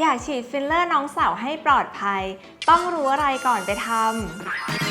อยากฉีดฟิลเลอร์น้องสาวให้ปลอดภัย ต้องรู้อะไรก่อนไปทำ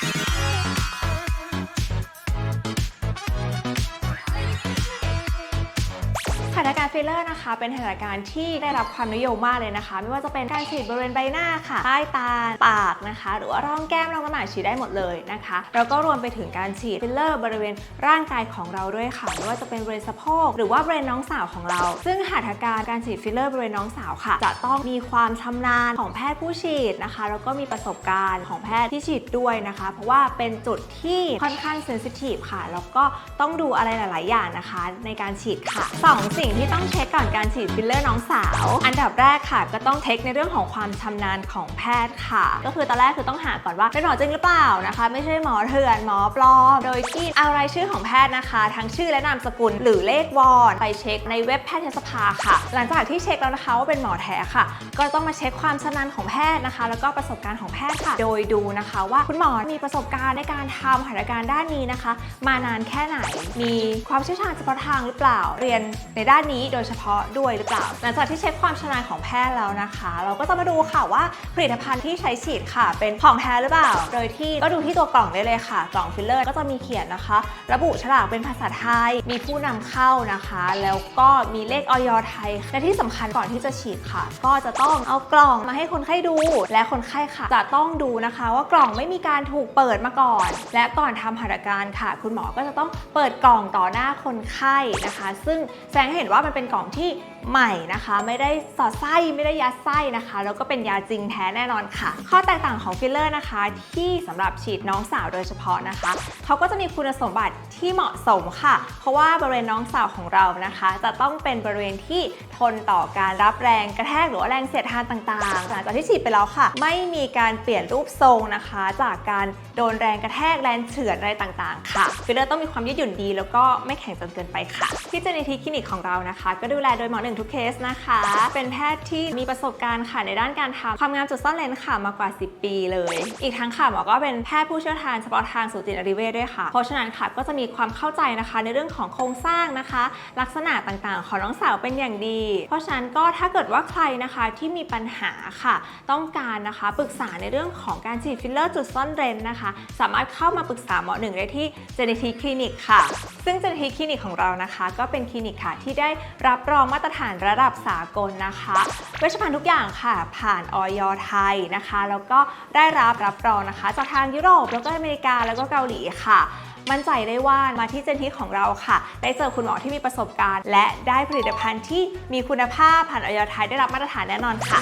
หัตถการฟิลเลอร์นะคะ เป็นหัตถการที่ได้รับความนิยมมากเลยนะคะ ไม่ว่าจะเป็นการฉีดบริเวณใบหน้าค่ะใต้ตาปากนะคะ หรือว่าร่องแก้มร่องน้ำหมากฉีดได้หมดเลยนะคะแล้วก็รวมไปถึงการฉีดฟิลเลอร์บริเวณร่างกายของเราด้วยค่ะไม่ว่าจะเป็นบริเวณสะโพกหรือว่าบริเวณน้องสาวของเรา ซึ่งหัตถการการฉีดฟิลเลอร์บริเวณน้องสาวค่ะ จะต้องมีความชำนาญของแพทย์ผู้ฉีดนะคะแล้วก็มีประสบการณ์ของแพทย์ที่ฉีดด้วยนะคะ เพราะว่าเป็นจุดที่ค่อนข้างเซนซิทีฟค่ะแล้วก็ต้องดูอะไรหลาย ๆ อย่างนะคะ ในการฉีดค่ะสองสิ่งที่ต้องเช็คก่อนการฉีดฟิลเลอร์น้องสาว อันดับแรกค่ะ ก็ต้องเช็คในเรื่องของความชำนาญของแพทย์ค่ะ ก็คือตอนแรกคือต้องหาก่อนว่าเป็นหมอจริงหรือเปล่านะคะ ไม่ใช่หมอเถื่อนหมอปลอม โดยที่เอารายชื่อของแพทย์นะคะ ทั้งชื่อและนามสกุลหรือเลขวอนไปเช็คในเว็บแพทยสภาค่ะ หลังจากที่เช็คแล้วนะคะว่าเป็นหมอแท้ค่ะ ก็ต้องมาเช็คความชำนาญของแพทย์นะคะ แล้วก็ประสบการณ์ของแพทย์ค่ะ โดยดูนะคะว่าคุณหมอมีประสบการณ์ในการทำหัตถการด้านนี้นะคะ มานานแค่ไหน มีความเชี่ยวชาญเฉพาะทางหรือเปล่า เรียนในด้านนี้โดยเฉพาะด้วยหรือเปล่า หลังจากที่เช็คความชำนาญของแพทย์แล้วนะคะ เราก็จะมาดูค่ะว่าผลิตภัณฑ์ที่ใช้ฉีดค่ะ เป็นของแท้หรือเปล่า โดยที่ก็ดูที่ตัวกล่องได้เลยค่ะ กล่องฟิลเลอร์ก็จะมีเขียนนะคะ ระบุฉลากเป็นภาษาไทย มีผู้นำเข้านะคะ แล้วก็มีเลขออยไทย และที่สำคัญก่อนที่จะฉีดค่ะ ก็จะต้องเอากล่องมาให้คนไข้ดู และคนไข้ค่ะ จะต้องดูนะคะ ว่ากล่องไม่มีการถูกเปิดมาก่อน และก่อนทำหัตถการค่ะ คุณหมอก็จะต้องเปิดกล่องต่อหน้าคนไข้นะคะ ซึ่งแสดงให้เห็นว่ามันเป็นกล่องที่ใหม่นะคะ ไม่ได้สอดไส้ไม่ได้ยัดไส้นะคะ แล้วก็เป็นยาจริงแท้แน่นอนค่ะ ข้อแตกต่างของฟิลเลอร์นะคะ ที่สำหรับฉีดน้องสาวโดยเฉพาะนะคะ เขาก็จะมีคุณสมบัติที่เหมาะสมค่ะ เพราะว่าบริเวณน้องสาวของเรานะคะ จะต้องเป็นบริเวณที่ทนต่อการรับแรงกระแทกหรือว่าแรงเสียดทานต่างๆหลังจากที่ฉีดไปแล้วค่ะ ไม่มีการเปลี่ยนรูปทรงนะคะ จากการโดนแรงกระแทกแรงเฉือนอะไรต่างๆ ค่ะฟิลเลอร์ต้องมีความยืดหยุ่นดี แล้วก็ไม่แข็งจนเกินไปค่ะที่เจเนทีคลินิกของเรานะคะ ก็ดูแลโดยหมอนึ่งทุกเคสนะคะ เป็นแพทย์ที่มีประสบการณ์ค่ะในด้านการทำความงามจุดซ่อนเลนค่ะมากว่า 10 ปีเลย อีกทั้งค่ะหมอก็เป็นแพทย์ผู้เชี่ยวชาญเฉพาะทางสูตินรีเวชด้วยค่ะ เพราะฉะนั้นค่ะก็จะมีความเข้าใจนะคะในเรื่องของโครงสร้างนะคะ ลักษณะต่างๆ ของน้องสาวเป็นอย่างดี เพราะฉะนั้นก็ถ้าเกิดว่าใครนะคะที่มีปัญหาค่ะ ต้องการนะคะปรึกษาในเรื่องของการฉีดฟิลเลอร์จุดซ่อนเร้นนะคะ สามารถเข้ามาปรึกษาหมอหนึ่งได้ที่เจเนทีคลินิกค่ะ ซึ่งเจเนทีคลินิกของเรานะคะ ก็เป็นคลินิกค่ะที่ได้รับรองมาตรฐฐานระดับสากลนะคะ เวชภัณฑ์ทุกอย่างค่ะ ผ่านออยไทยนะคะ แล้วก็ได้รับรับรองนะคะ จากทางยุโรปแล้วก็อเมริกาแล้วก็เกาหลีค่ะมั่นใจได้ว่ามาที่เจนทีของเราค่ะ ได้เจอคุณหมอที่มีประสบการณ์ และได้ผลิตภัณฑ์ที่มีคุณภาพผ่านออยไทยได้รับมาตรฐานแน่นอนค่ะ